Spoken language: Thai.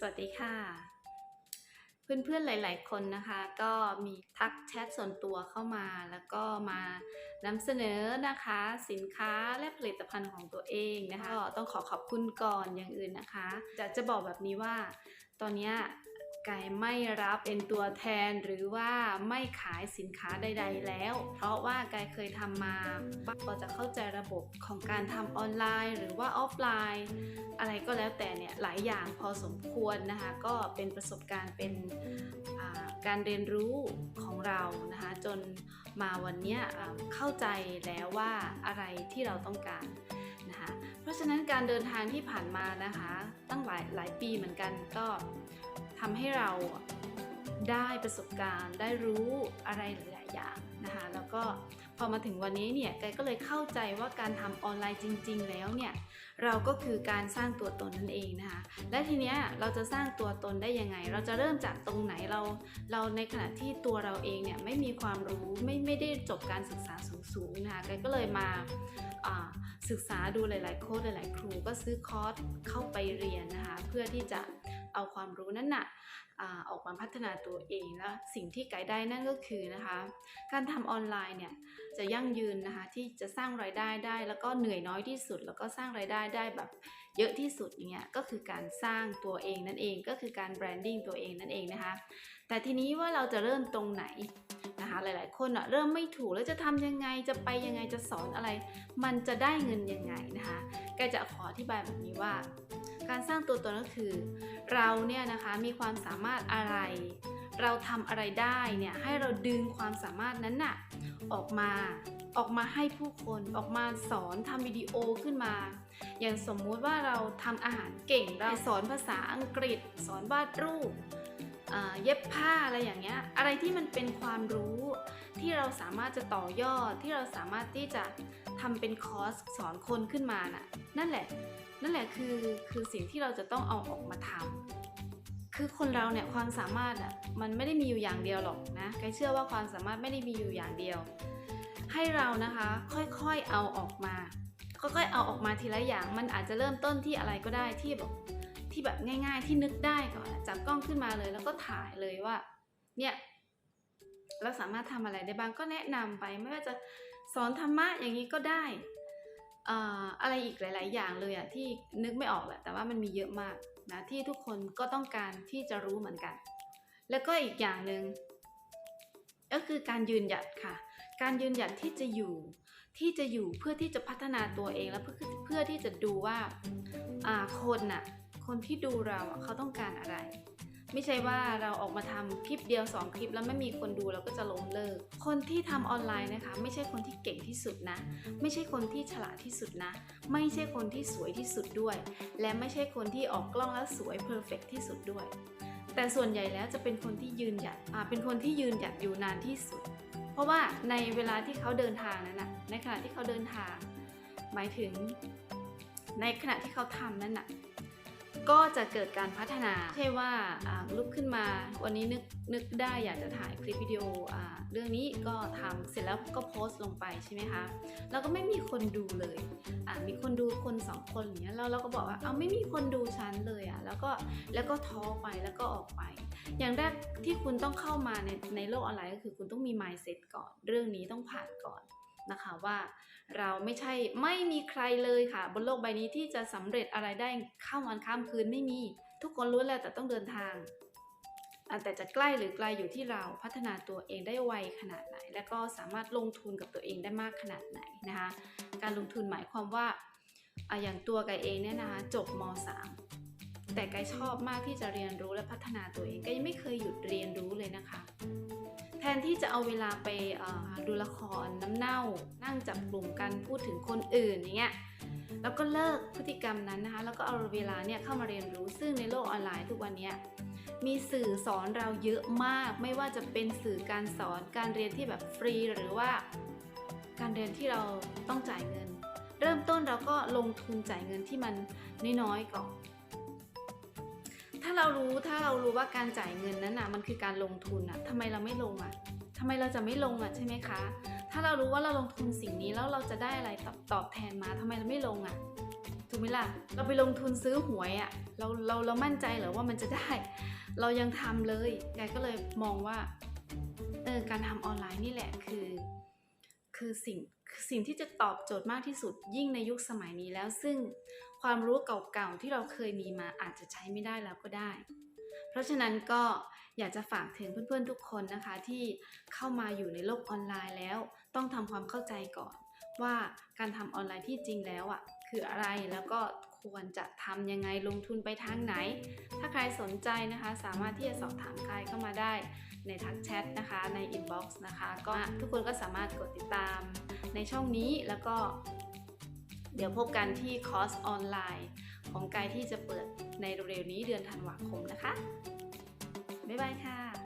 สวัสดีค่ะ เพื่อนๆหลาย ๆ คนนะคะ ก็มีทักแชทส่วนตัวเข้ามา แล้วก็มานำเสนอนะคะ สินค้าและผลิตภัณฑ์ของตัวเองนะคะก็ต้องขอขอบคุณก่อนอย่างอื่นนะคะจะจะบอกแบบนี้ว่า ตอนเนี้ ยกายไม่รับเป็นตัวแทนหรือว่าไม่ขายสินค้าใด ๆ แล้ว เพราะว่ากายเคยทำมาพอจะเข้าใจระบบของการทำออนไลน์ หรือว่าออฟไลน์ อะไรก็แล้วแต่เนี่ยหลายอย่างพอสมควรนะคะก็เป็นประสบการณ์เป็นการเรียนรู้ของเรานะคะจนมาวันนี้เราเข้าใจแล้วว่าอะไรที่เราต้องการนะคะเพราะฉะนั้นการเดินทางที่ผ่านมานะคะตั้งหลายหลายปีเหมือนกันก็ ทำให้เราได้ประสบการณ์ ได้รู้อะไรหลาย ๆ อย่างนะคะแล้วก็พอมาถึงวันนี้เนี่ยแกก็เลยเข้าใจว่าการทำออนไลน์จริง ๆ แล้วเนี่ยเราก็คือการสร้างตัวตนนั่นเองนะคะ และทีเนี้ยเราจะสร้างตัวตนได้ยังไง เราจะเริ่มจากตรงไหนเรา เราในขณะที่ตัวเราเองเนี่ยไม่มีความรู้ไม่ไม่ได้จบการศึกษาสูงๆนะคะแกก็เลยมาอ่าศึกษาดูหลายๆโค้ดหลาย ๆ ครูก็ซื้อคอร์สเข้าไปเรียนนะคะเพื่อที่จะ เอาความรู้นั้นน่ะอะออกมาพัฒนาตัวเองแล้วสิ่งที่ไกด์ได้นั่นก็คือนะคะ การทำออนไลน์เนี่ยจะยั่งยืนนะคะที่จะสร้างรายได้ได้ แล้วก็เหนื่อยน้อยที่สุด แล้วก็สร้างรายได้ได้แบบเยอะที่สุดอย่างเงี้ยก็คือการสร้างตัวเองนั่นเองก็คือการแบรนดิ้งตัวเองนั่นเองนะคะแต่ทีนี้ว่าเราจะเริ่มตรงไหน นะคะ หลายๆ คนอะเริ่มไม่ถูกแล้วจะทำยังไงจะไปยังไงจะสอนอะไร มันจะได้เงินยังไงนะคะแกจะขออธิบายแบบนี้ว่า การสร้างตัวตนก็คือ เราเนี่ยนะคะมีความสามารถอะไร เราทำอะไรได้เนี่ยให้เราดึงความสามารถนั้นน่ะออกมาออกมาให้ผู้คนออกมาสอนทำวิดีโอขึ้นมา อย่างสมมุติว่าเราทำอาหารเก่งเราสอนภาษาอังกฤษ สอนวาดรูป เย็บผ้าอะไรอย่างเงี้ย อะไรที่มันเป็นความรู้ที่เราสามารถจะต่อยอดที่เราสามารถที่จะทำเป็นคอร์สสอนคนขึ้นมาน่ะนั่นแหละ นั่นแหละคือคือสิ่งที่เราจะต้องเอาออกมาทำคือคนเราเนี่ยความสามารถอะมันไม่ได้มีอยู่อย่างเดียวหรอกนะไกเชื่อว่าความสามารถไม่ได้มีอยู่อย่างเดียว ให้เรานะคะค่อยๆเอาออกมาค่อยๆเอาออกมาทีละอย่าง มันอาจจะเริ่มต้นที่อะไรก็ได้ที่แบบ ที่แบบง่ายๆที่นึกได้ก่อนจับกล้องขึ้นมาเลย แล้วก็ถ่ายเลยว่า เนี่ยเราสามารถทำอะไรได้บ้างก็แนะนำไปไม่ว่าจะสอนธรรมะอย่างนี้ก็ได้อ่ออะไรอีกหลาย ๆ อย่างเลยอะที่นึกไม่ออกแหละแต่ว่ามันมีเยอะมากนะที่ทุกคนก็ต้องการที่จะรู้เหมือนกัน แล้วก็อีกอย่างหนึ่งก็คือการยืนหยัดค่ะ การยืนหยัดที่จะอยู่ที่จะอยู่เพื่อที่จะพัฒนาตัวเองและเพื่อเพื่อที่จะดูว่าอ่าคนน่ะ คนที่ดูเราเขาต้องการอะไร ไม่ใช่ว่าเราออกมาทำคลิปเดียวสองคลิป แล้วไม่มีคนดูเราก็จะล้มเลิก คนที่ทำออนไลน์นะคะ ไม่ใช่คนที่เก่งที่สุดนะ ไม่ใช่คนที่ฉลาดที่สุดนะ ไม่ใช่คนที่สวยที่สุดด้วย และไม่ใช่คนที่ออกกล้องแล้วสวยเพอร์เฟกที่สุดด้วย แต่ส่วนใหญ่แล้วจะเป็นคนที่ยืนหยัดเป็นคนที่ยืนหยัดอยู่นานที่สุด เพราะว่าในเวลาที่เขาเดินทางนั้นนะในขณะที่เขาเดินทาง หมายถึงในขณะที่เขาทำนั้นน่ะ ก็จะเกิดการพัฒนาใช่ว่าลุกขึ้นมา วันนี้นึกนึกได้อยากจะถ่ายคลิปวิดีโออเรื่องนี้ก็ทำเสร็จแล้วก็โพสต์ลงไปใช่ไหมคะแล้วก็ไม่มีคนดูเลยมีคนดูคนสองคนอย่างเงี้ยแล้วเราก็บอกว่าเอาไม่มีคนดูฉันเลยอะแล้วก็แล้วก็ท้อไปแล้วก็ออกไป อย่างแรกที่คุณต้องเข้ามาในในโลกออนไลน์ก็คือคุณต้องมี mindset ก่อน เรื่องนี้ต้องผ่านก่อน นะคะว่าเราไม่ใช่ไม่มีใครเลยค่ะ บนโลกใบนี้ที่จะสำเร็จอะไรได้ข้ามวันข้ามคืนไม่มี ทุกคนรู้แหละแต่ต้องเดินทาง แต่จะใกล้หรือไกลอยู่ที่เราพัฒนาตัวเองได้ไวขนาดไหน และก็สามารถลงทุนกับตัวเองได้มากขนาดไหนนะคะการลงทุนหมายความว่าอย่างตัวไกเองเนี่ยนะคะจบม .3 แต่ไกชอบมากที่จะเรียนรู้และพัฒนาตัวเองไกยังไม่เคยหยุดเรียนรู้เลยนะคะ แทนที่จะเอาเวลาไปดูละครน้ำเน่า นั่งจับกลุ่มกันพูดถึงคนอื่นอย่างเงี้ยแล้วก็เลิกพฤติกรรมนั้นนะคะ แล้วก็เอาเวลาเนี่ยเข้ามาเรียนรู้ซึ่งในโลกออนไลน์ทุกวันนี้มีสื่อสอนเราเยอะมาก ไม่ว่าจะเป็นสื่อการสอนการเรียนที่แบบฟรีหรือว่า การเรียนที่เราต้องจ่ายเงิน เริ่มต้นเราก็ลงทุนจ่ายเงินที่มันน้อยๆก่อน ถ้าเรารู้ถ้าเรารู้ว่าการจ่ายเงินนั้นน่ะมันคือการลงทุนอะทำไมเราไม่ลงอะทำไมเราจะไม่ลงอะใช่ไหมคะ ถ้าเรารู้ว่าเราลงทุนสิ่งนี้แล้วเราจะได้อะไรตอบตอบแทนมาทำไมเราไม่ลงอะถูกไหมล่ะ เราไปลงทุนซื้อหวยอะ่ะ เราเราเรามั่นใจเหรอว่ามันจะได้ เรายังทำเลยแกก็เลยมองว่า เออ การทำออนไลน์นี่แหละคือ คือสิ่งสิ่งที่จะตอบโจทย์มากที่สุดยิ่งในยุคสมัยนี้แล้ว ซึ่งความรู้เก่าๆที่เราเคยมีมาอาจจะใช้ไม่ได้แล้วก็ได้ เพราะฉะนั้นก็อยากจะฝากถึงเพื่อนๆทุกคนนะคะที่เข้ามาอยู่ในโลกออนไลน์แล้ว ต้องทำความเข้าใจก่อน ว่าการทำออนไลน์ที่จริงแล้วอะ คืออะไรแล้วก็ควรจะทำยังไงลงทุนไปทางไหน ถ้าใครสนใจนะคะ สามารถที่จะสอบถามใครเข้ามาได้ในทักแชทนะคะในอินบ็อกซ์นะคะ ก็ทุกคนก็สามารถกดติดตามในช่องนี้แล้วก็ เดี๋ยวพบกันที่คอร์สออนไลน์ ของกายที่จะเปิดในเร็วๆนี้เดือนธันวาคมนะคะ บ๊ายบายค่ะ